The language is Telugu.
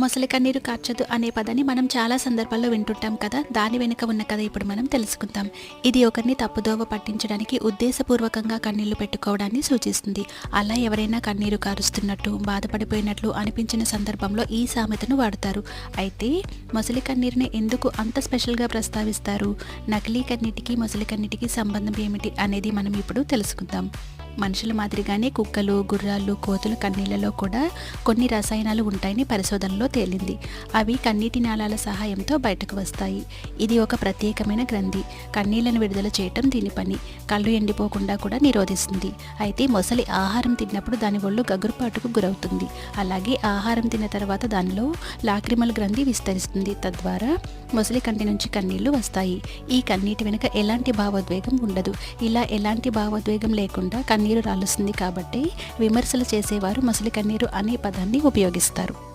మొసలి కన్నీరు కార్చదు అనే పదాన్ని మనం చాలా సందర్భాల్లో వింటుంటాం కదా. దాని వెనుక ఉన్న కథ ఇప్పుడు మనం తెలుసుకుందాం. ఇది ఒకరిని తప్పుదోవ పట్టించడానికి ఉద్దేశపూర్వకంగా కన్నీళ్ళు పెట్టుకోవడాన్ని సూచిస్తుంది. అలా ఎవరైనా కన్నీరు కారుస్తున్నట్టు బాధపడిపోయినట్లు అనిపించిన సందర్భంలో ఈ సామెతను వాడతారు. అయితే మొసలి కన్నీరుని ఎందుకు అంత స్పెషల్గా ప్రస్తావిస్తారు? నకిలీ కన్నీటికి మొసలి కన్నీటికి సంబంధం ఏమిటి అనేది మనం ఇప్పుడు తెలుసుకుందాం. మనుషుల మాదిరిగానే కుక్కలు గుర్రాలు కోతుల కన్నీళ్ళలో కూడా కొన్ని రసాయనాలు ఉంటాయని పరిశోధనలో తేలింది. అవి కన్నీటి నాళాల సహాయంతో బయటకు వస్తాయి. ఇది ఒక ప్రత్యేకమైన గ్రంథి. కన్నీళ్ళను విడుదల చేయటం దీని పని. కళ్ళు ఎండిపోకుండా కూడా నిరోధిస్తుంది. అయితే మొసలి ఆహారం తిన్నప్పుడు దాని ఒళ్ళు గగురుపాటుకు గురవుతుంది. అలాగే ఆహారం తిన్న తర్వాత దానిలో లాక్రిమల్ గ్రంథి విస్తరిస్తుంది. తద్వారా మొసలి కంటి నుంచి కన్నీళ్ళు వస్తాయి. ఈ కన్నీటి వెనుక ఎలాంటి భావోద్వేగం ఉండదు. ఇలా ఎలాంటి భావోద్వేగం లేకుండా కన్నీ కన్నీరు రాలుస్తుంది కాబట్టి విమర్శలు చేసేవారు మొసలి కన్నీరు అనే పదాన్ని ఉపయోగిస్తారు.